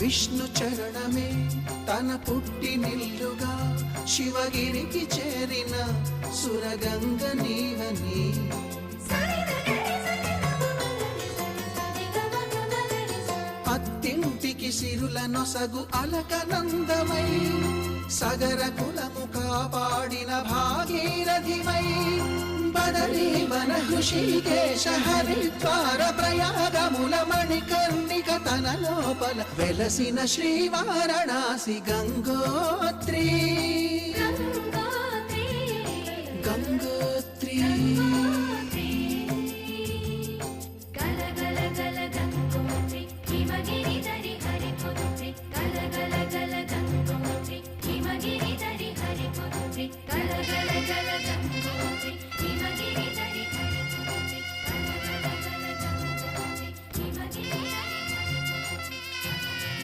విష్ణు చరణమే తన పుట్టి నిల్లుగా శివగిరికి చేరిన సురగంగ నీవని. అత్తింటికి సిరులను సగు అలకనందమై సగర కులము కాపాడిన భాగీరథిమై బదరీ వన హృషికేశ హరిద్వార తన లోపల వెలసిన శ్రీవారణాసి గంగోత్రి. గంగోత్రి.